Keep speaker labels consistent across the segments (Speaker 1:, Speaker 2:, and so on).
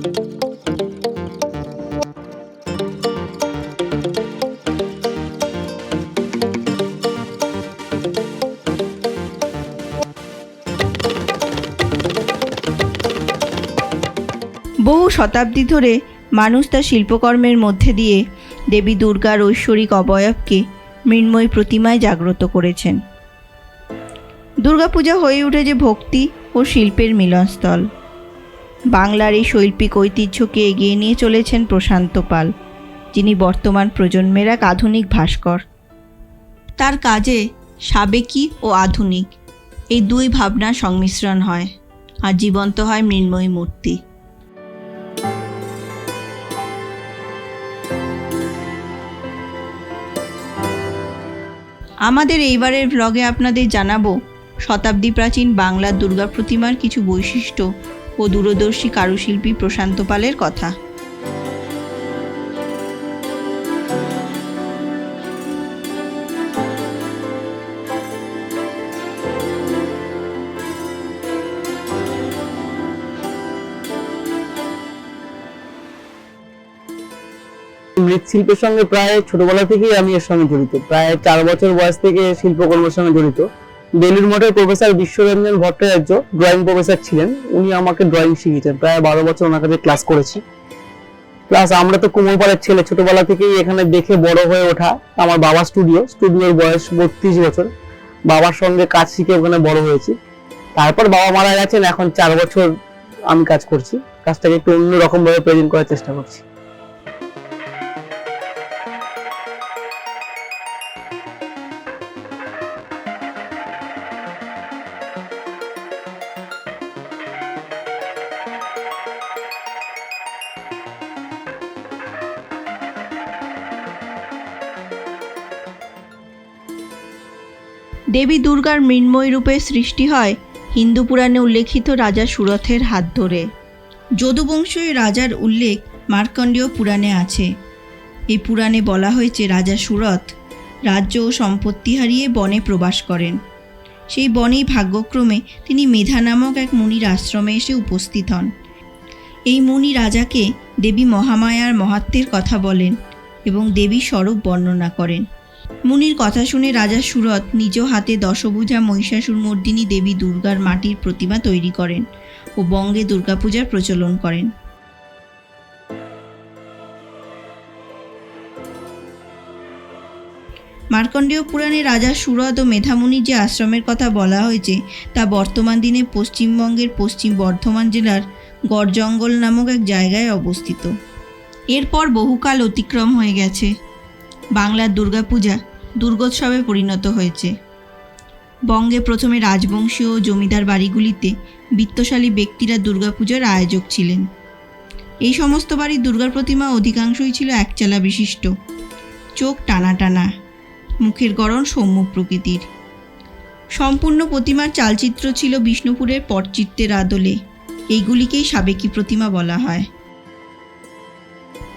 Speaker 1: বহু শতাব্দী ধরে মানুষ তার শিল্পকর্মের মধ্যে দিয়ে দেবী দুর্গার ঐশ্বরিক অবয়বকে মৃন্ময়ী প্রতিমায় জাগ্রত করেছেন। দুর্গাপূজা হয়ে উঠেছে ভক্তি ও শিল্পের মিলনস্থল। বাংলার এই শৈল্পিক ঐতিহ্যকে এগিয়ে নিয়ে চলেছেন প্রশান্ত পাল, যিনি বর্তমান প্রজন্মের এক আধুনিক ভাস্কর। তার কাজে সাবেকি ও আধুনিক, এই দুই ভাবনার সংমিশ্রণ হয় আর জীবন্ত হয় মৃন্ময়ী মূর্তি। আমাদের এইবারের ভ্লগে আপনাদের জানাব, শতাব্দী প্রাচীন বাংলার দুর্গা প্রতিমার কিছু বৈশিষ্ট্য ও দূরদর্শী কারুশিল্পী প্রশান্ত পালের কথা।
Speaker 2: মৃৎশিল্পের সঙ্গে প্রায় ছোটবেলা থেকেই আমি এর সঙ্গে জড়িত। প্রায় চার বছর বয়স থেকে শিল্পকর্মের সঙ্গে জড়িত। বেলুর মঠের professor Biswaranjan Bhattacharya drawing professor ছিলেন। উনি আমাকে ড্রয়িং শিখিয়েছেন। প্রায় বারো বছর ওনার কাছে ক্লাস করেছি। প্লাস আমরা তো কুমোরপাড়ের ছেলে। ছোটবেলা থেকেই এখানে দেখে বড় হয়ে ওঠা আমার বাবা স্টুডিও স্টুডিওর বয়স বত্রিশ বছর। বাবার সঙ্গে কাজ শিখে ওখানে বড় হয়েছি। তারপর বাবা মারা গেছেন। এখন চার বছর আমি কাজ করছি। কাজটাকে একটু অন্যরকম ভাবে প্রেজেন্ট করার চেষ্টা করছি।
Speaker 1: দেবী দুর্গার মৃন্ময় রূপে সৃষ্টি হয় হিন্দু পুরাণে উল্লেখিত রাজা সুরথের হাত ধরে। যদুবংশীয় রাজার উল্লেখ মার্কণ্ডেয় পুরাণে আছে। এই পুরাণে বলা হয়েছে রাজা সুরথ রাজ্য ও সম্পত্তি হারিয়ে বনে প্রবাস করেন। সেই বনেই ভাগ্যক্রমে তিনি মেধা নামক এক মুনির আশ্রমে এসে উপস্থিত হন। এই মুনি রাজাকে দেবী মহামায়ার মহাত্মের কথা বলেন এবং দেবী স্বরূপ বর্ণনা করেন। মুনির কথা শুনে রাজা সুরত নিজ হাতে দশভুজা, মহিষাসুর, মর্দিনী দেবী দুর্গার মাটির প্রতিমা তৈরি করেন ও বঙ্গে দুর্গাপূজার প্রচলন করেন। মার্কণ্ডেয় পুরাণে রাজা সুরত ও মেধামুনির যে আশ্রমের কথা বলা হয়েছে, তা বর্তমান দিনে পশ্চিমবঙ্গের পশ্চিম বর্ধমান জেলার গড়জঙ্গল নামক এক জায়গায় অবস্থিত। এরপর বহুকাল অতিক্রম হয়ে গেছে। বাংলার দুর্গাপূজা দুর্গোৎসবে পরিণত হয়েছে। বঙ্গে প্রথমে রাজবংশীয় জমিদার বাড়িগুলিতে বিত্তশালী ব্যক্তিরা দুর্গাপূজার আয়োজক ছিলেন। এই সমস্ত বাড়ির দুর্গার প্রতিমা অধিকাংশই ছিল একচালা বিশিষ্ট। চোখ টানা টানা, মুখের গড়ন সৌম্য প্রকৃতির। সম্পূর্ণ প্রতিমার চালচিত্র ছিল বিষ্ণুপুরের পটচিত্রের আদলে, এইগুলিকেই সাবেকি প্রতিমা বলা হয়।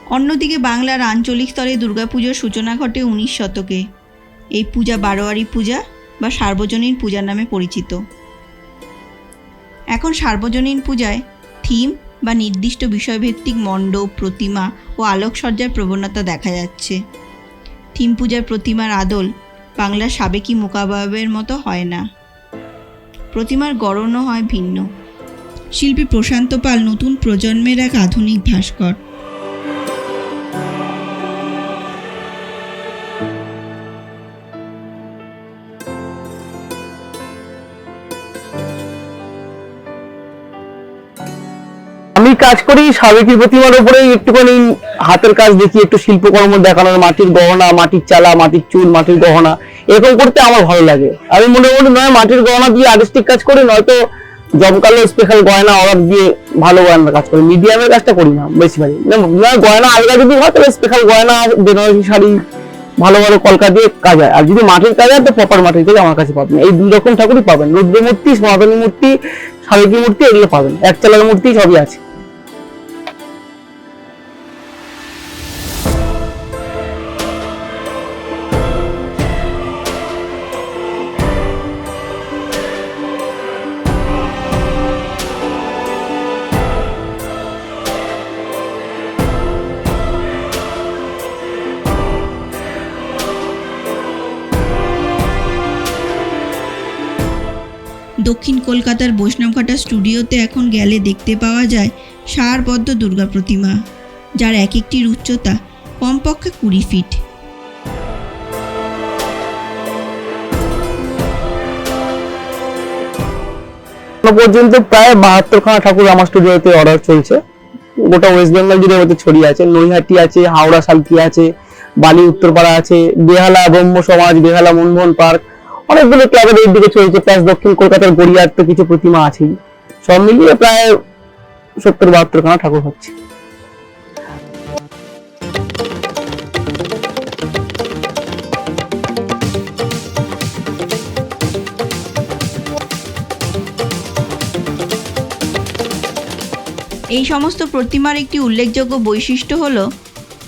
Speaker 1: অন্যদিকে বাংলার আঞ্চলিক স্তরে দুর্গাপুজোর সূচনা ঘটে উনিশ শতকে। এই পূজা বারোয়ারি পূজা বা সার্বজনীন পূজা নামে পরিচিত। এখন সার্বজনীন পূজায় থিম বা নির্দিষ্ট বিষয়ভিত্তিক মণ্ডপ, প্রতিমা ও আলোকসজ্জার প্রবণতা দেখা যাচ্ছে। থিম পূজার প্রতিমার আদল বাংলার সাবেকি মোকাবয়ের মতো হয় না। প্রতিমার গড়নও হয় ভিন্ন। শিল্পী প্রশান্ত পাল নতুন প্রজন্মের এক আধুনিক ভাস্কর।
Speaker 2: কাজ করি সাবেকি প্রতিমার উপরেই একটুখানি হাতের কাজ দেখি, একটু শিল্পকর্ম দেখানোর, মাটির গহনা, মাটির চালা, মাটির চুল, মাটির গহনা, এরকম করতে আমার ভালো লাগে। আমি মনে মোটামুটি নয়, মাটির গহনা দিয়ে আর্টিস্টিক কাজ করি, নয়তো জমকালো স্পেশাল গয়না অর্ডার দিয়ে ভালো গয়নার কাজ করি। মিডিয়ামের কাজটা করি না, বেশিরভাগই। গয়না আলগা যদি হয়, তাহলে স্পেশাল গয়না, বেনারসি শাড়ি, ভালো ভালো কলকা দিয়ে কাজ হয়। আর যদি মাটির কাজ হয়, তো প্রপার মাটির কাজ আমার কাছে পাবেন। এই দুই রকম ঠাকুরই পাবেন। রুদ্র মূর্তি সনাতনী মূর্তি, সাবেকি মূর্তি, এগুলো পাবেন। এক চালার মূর্তি সবই আছে।
Speaker 1: দক্ষিণ কলকাতার বৈষ্ণবঘাটা স্টুডিওতে এখন গেলে দেখতে পাওয়া যায় সারবদ্ধ দুর্গা প্রতিমা, যার এক একটির উচ্চতা কমপক্ষে কুড়ি ফিট।
Speaker 2: পর্যন্ত প্রায় বাহাত্তরখানা ঠাকুর আমার স্টুডিওতে অর্ডার চলছে। গোটা ওয়েস্ট বেঙ্গল জুড়ে মধ্যে ছড়িয়ে আছে। নৈহাটি আছে, হাওড়া, সালকি আছে, বালি, উত্তরপাড়া আছে, বেহালা ব্রহ্ম সমাজ বেহালা মনমোহন পার্ক অনেকগুলো ক্লাবের এই দিকে চলছে। প্লাস দক্ষিণ কলকাতার গড়িয়ার তো কিছু প্রতিমা আছেই। সব মিলিয়ে প্রায় সত্তর বাহাত্তরখানা ঠাকুর হচ্ছে।
Speaker 1: এই সমস্ত প্রতিমার একটি উল্লেখযোগ্য বৈশিষ্ট্য হল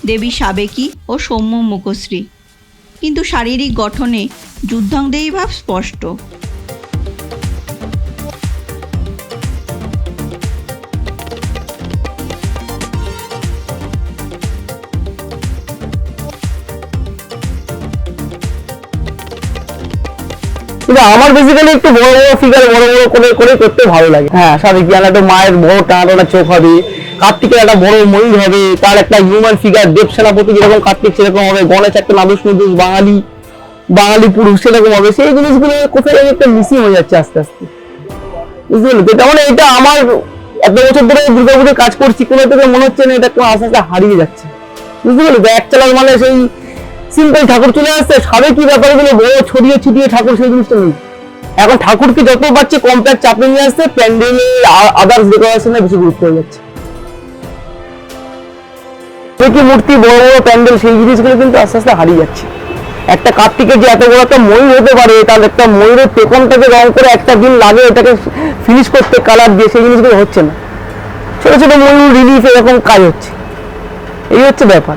Speaker 1: দেবী সাবেকি ও সৌম্য মুখশ্রী। কিন্তু শারীরিক গঠনে যুদ্ধাংদেয়ী ভাব স্পষ্ট।
Speaker 2: কিন্তু আমার বেসিক্যালি একটু বড় বড় ফিগার বড় বড় করে করে করতে ভালো লাগে। হ্যাঁ সাথে কি একটা মায়ের বড় টানা টানা চোখ হবে, কার্তিকের একটা বড় ময়ূর হবে, তার একটা হিউম্যান ফিগার দেব সেনাপতি যেরকম কার্তিক, সেরকম হবে, গণেশ একটা নাদুস নুদুস বাঙালি। বাঙালি পুরুষ, সেরকম হবে। সেই জিনিসগুলো কোথায় একটা মিসিং হয়ে যাচ্ছে আস্তে আস্তে। বুঝতে পারল তো তার মানে এটা আমার এত বছর ধরে দুর্গাপুজো কাজ করছি, কোনো থেকে মনে হচ্ছে না এটা আস্তে আস্তে হারিয়ে যাচ্ছে। বুঝতে পারল তো এক চালার মানে সেই সিম্পল ঠাকুর চলে আসছে, সাবে কি ব্যাপারগুলো বড় ছড়িয়ে ছিটিয়ে ঠাকুর সেই জিনিসটা নেই। এখন ঠাকুরকে যত পাচ্ছে কম্প্যাক্ট চাপে নিয়ে আসছে, প্যান্ডেল আদার্স ডেকোরেশনে বেশি গুরুত্ব হয়ে যাচ্ছে। কি মূর্তি, বড় বড় প্যান্ডেল, সেই জিনিসগুলো কিন্তু আস্তে আস্তে হারিয়ে যাচ্ছে। একটা কার্তিকের যে এত বড় একটা ময়ূর হতে পারে তার একটা ময়ূরের পেখমটাকে রং করে একটা দিন লাগে এটাকে ফিনিশ করতে কালার দিয়ে সেই জিনিসগুলো হচ্ছে না। ছোট ছোট ময়ূর রিলিফ এরকম কাজ হচ্ছে। এই হচ্ছে ব্যাপার।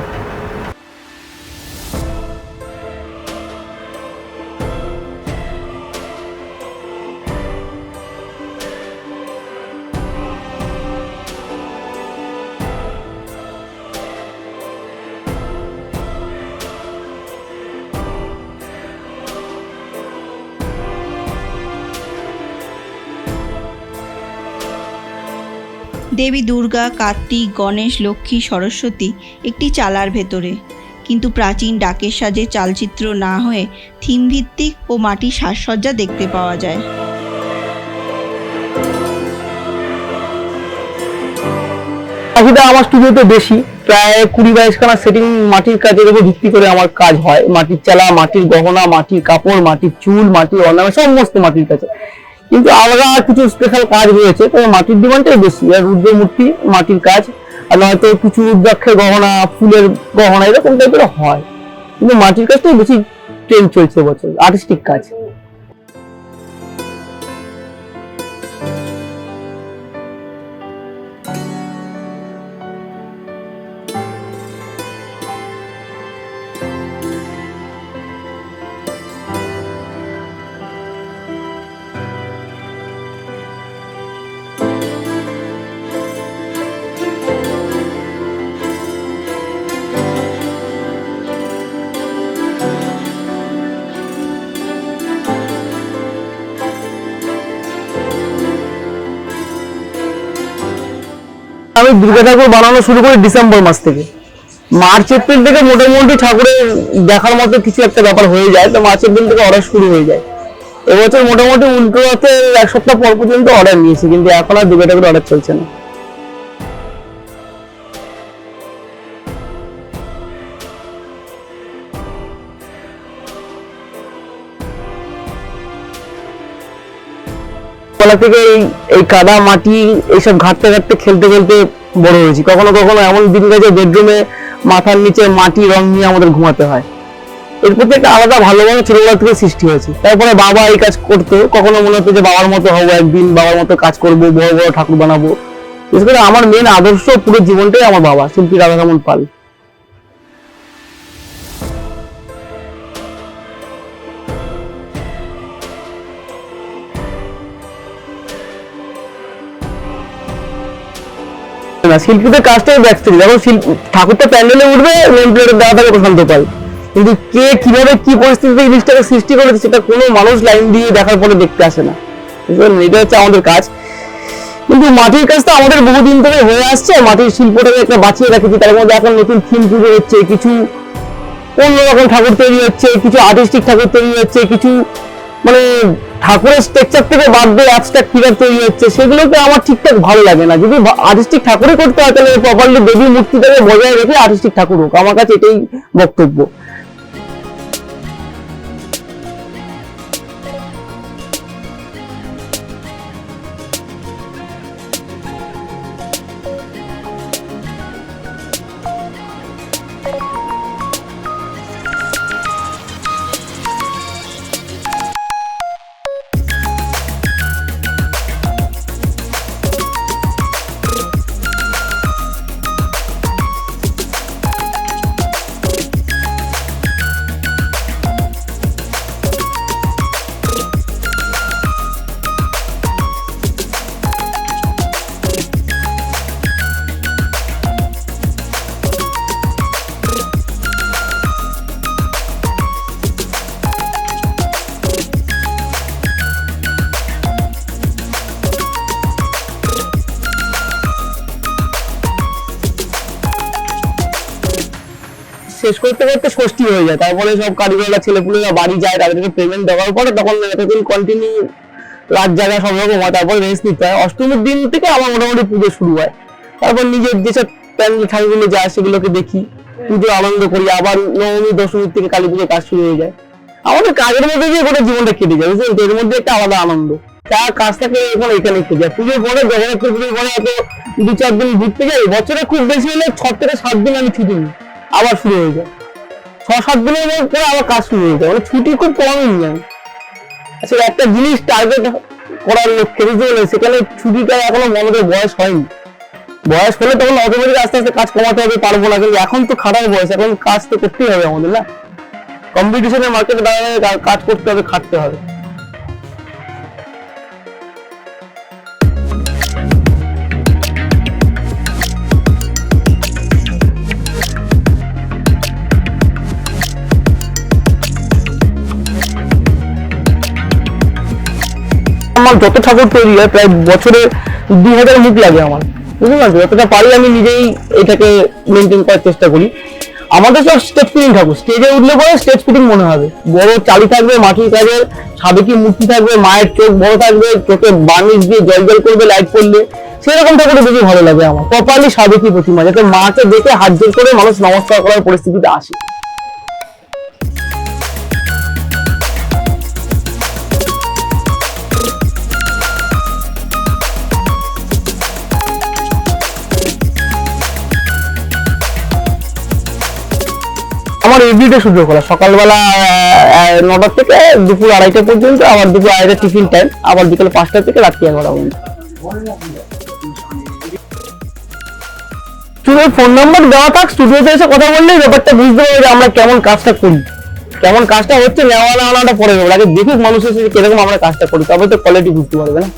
Speaker 1: দেবী, দুর্গা, কার্তিক, গণেশ, লক্ষ্মী, সরস্বতী একটি চালার ভেতরে। কিন্তু প্রাচীন ডাকের সাজে চালচিত্র না হয়ে থিম ভিত্তিক ও মাটির সাজসজ্জা দেখতে পাওয়া যায়।
Speaker 2: চাহিদা আমার স্টুডিওতে বেশি। প্রায় কুড়ি বাইশখানা সেটিং মাটির কাজের উপর ভিত্তি করে আমার কাজ হয়। মাটির চালা, মাটির গহনা, মাটির কাপড়, মাটির চুল, মাটির অন্যান্য সমস্ত মাটির কাছে কিন্তু আলাদা কিছু স্পেশাল কাজ রয়েছে, তবে মাটির ডিমান্ডটাই বেশি। আর রুদ্র মূর্তি, মাটির কাজ, আর নয়তো কিছু রুদ্রাক্ষের গহনা, ফুলের গহনা, এরকম টাইপের হয়। কিন্তু মাটির কাজটাই বেশি ট্রেন চলছে বছর আর্টিস্টিক কাজ। আমি দুর্গা ঠাকুর বানানো শুরু করি ডিসেম্বর মাস থেকে। মার্চ, এপ্রিল থেকে মোটামুটি ঠাকুরের দেখার মতো কিছু একটা ব্যাপার হয়ে যায়, তো মার্চ, এপ্রিল থেকে অর্ডার শুরু হয়ে যায়। এবছর মোটামুটি উল্টো রাতে এক সপ্তাহ পর পর্যন্ত অর্ডার নিয়েছি, কিন্তু এখন আর দুর্গা ঠাকুর অর্ডার চলছে না। বেলা থেকে এই এই কাদা, মাটি, এইসব ঘাটতে ঘাটতে খেলতে খেলতে বড় হয়েছি। কখনো কখনো এমন দিন গেছে, বেডরুমে মাথার নিচে মাটি, রং নিয়ে আমাদের ঘুমাতে হয়। এর প্রতি একটা আলাদা ভালোবাসা ছোটবেলা থেকে সৃষ্টি হয়েছে। তারপরে বাবা এই কাজ করতো, কখনো মনে হতো যে বাবার মতো হব একদিন, বাবার মতো কাজ করব, বড় বড় ঠাকুর বানাবো। বিশেষ করে আমার মেন আদর্শ পুরো জীবনটাই আমার বাবা, শিল্পী রাধারমন পাল। না, শিল্পীদের কাজটাই ব্যাকস্টেজ যখন শিল্প, ঠাকুরটা প্যান্ডেলে উঠবে নেম প্লেটের দেওয়া থাকে প্রশান্ত পাল। কিন্তু কে কীভাবে কি পরিস্থিতিতে জিনিসটাকে সৃষ্টি করেছে, সেটা কোনো মানুষ লাইন দিয়ে দেখার পরে দেখতে আসে না। এটা হচ্ছে আমাদের কাজ। কিন্তু মাটির কাজ তো আমাদের বহুদিন ধরে হয়ে আসছে মাটির শিল্পটাকে একটা বাঁচিয়ে রেখেছি। তার মধ্যে এখন নতুন থিম পুজো হচ্ছে, কিছু অন্যরকম ঠাকুর তৈরি হচ্ছে, কিছু আর্টিস্টিক ঠাকুর তৈরি হচ্ছে, কিছু মানে ঠাকুরের স্ট্রাকচার থেকে বাদ দিয়ে অ্যাবস্ট্রাক্ট ফিগার তৈরি হচ্ছে, সেগুলোকে আমার ঠিকঠাক ভালো লাগে না। যদি আর্টিস্টিক ঠাকুরই করতে হয়, তাহলে প্রপারলি দেবী মূর্তিটাকে বজায় রেখে আর্টিস্টিক ঠাকুর হোক। আমার কাছে এটাই বক্তব্য। শেষ করতে করতে ষষ্ঠী হয়ে যায়। তারপরে সব কারিগররা, ছেলেপুলেরা বাড়ি যায়, তাদেরকে পেমেন্ট দেওয়ার পরে তখন এতদিন কন্টিনিউ রাত জায়গা সব রকম হয় তারপর রেস্ট নিতে হয়। অষ্টমীর দিন থেকে আমার মোটামুটি পুজো শুরু হয়। তারপর নিজের যেসব প্যান্ডেল ঠাকুরগুলো যায়, সেগুলোকে দেখি। পুজো আনন্দ করি। আবার নবমী, দশমীর থেকে কালী পুজো কাজ শুরু হয়ে যায়। আমাদের কাজের মধ্যে দিয়ে গোটা জীবনটা কেটে যায়, বুঝলেন তো? এর মধ্যে একটা আলাদা আনন্দ। তা কাজটাকে এখন এখানে কেটে যায়। পুজোর পরে, জগন্নাথ পুজোর পরে এত দু চার দিন ঘুরতে যাই। বছরে খুব বেশি হলে ছ থেকে সাত দিন আমি ছুটি নিই। আবার শুরু হয়ে যায়। ছ সাত দিনের পরে আবার কাজ শুরু হয়ে যায়। মানে ছুটি খুব কমই নিই আমি আসলে একটা জিনিস টার্গেট করার লক্ষ্যে পারলেন, সেখানে ছুটিটা এখনও মনের বয়স হয়নি। বয়স হলে তখন অটোমেটিক আস্তে আস্তে কাজ কমাতে হবে, পারব না। কিন্তু এখন তো খাটার বয়স, এখন কাজ তো করতেই হবে আমাদের, না? কম্পিটিশনের মার্কেটে দাঁড়ালে কাজ করতে হবে, খাটতে হবে। আমার যত ঠাকুর তৈরি হয়, প্রায় বছরে দুই হাজার মুখ লাগে আমার। বুঝতে পারছ? যতটা পারি আমি নিজেই এটাকে মেনটেন করার চেষ্টা করি। আমাদের সব স্টেজ ফিটিং ঠাকুর। স্টেজে উঠলে পরে স্টেজ ফিটিং মনে হবে। বড় চালি থাকবে মাটির কাজের সাবেকি মূর্তি থাকবে, মায়ের চোখ বড় থাকবে, চোখে বার্নিশ দিয়ে জল জল করবে লাইট পড়লে সেরকম ঠাকুর বেশি ভালো লাগে আমার। প্রপারলি সাবেকি প্রতিমা, যাতে মাকে দেখে হাত জোর করে মানুষ নমস্কার করার পরিস্থিতিতে আসে। আমার এভরিডে সুযোগ করা সকালবেলা নটা থেকে দুপুর আড়াইটা পর্যন্ত, আবার দুপুর আড়াইটা টিফিন টাইম আবার বিকেল পাঁচটা থেকে রাত্রি এগারোটা পর্যন্ত। স্টুডিওর ফোন নাম্বার দেওয়া থাক স্টুডিওতে এসে কথা বললেই ব্যাপারটা বুঝতে পারবে যে আমরা কেমন কাজটা করি। কেমন কাজটা হচ্ছে নেওয়া না আনাটা পরে যাবে আগে দেখুক মানুষ এসে যে কীরকম আমরা কাজটা করি তবে তো কোয়ালিটি বুঝতে পারবে না।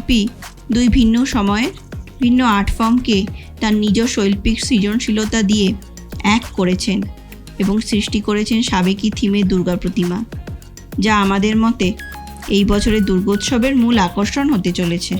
Speaker 1: শিল্পী। দুই ভিন্ন সময়ের, ভিন্ন আর্ট ফর্মকে তার নিজ শৈল্পিক সৃজনশীলতা দিয়ে এক করেছেন এবং সৃষ্টি করেছেন সাবেকি থিমের দুর্গা প্রতিমা, যা আমাদের মতে এই বছরের দুর্গোৎসবের মূল আকর্ষণ হতে চলেছে।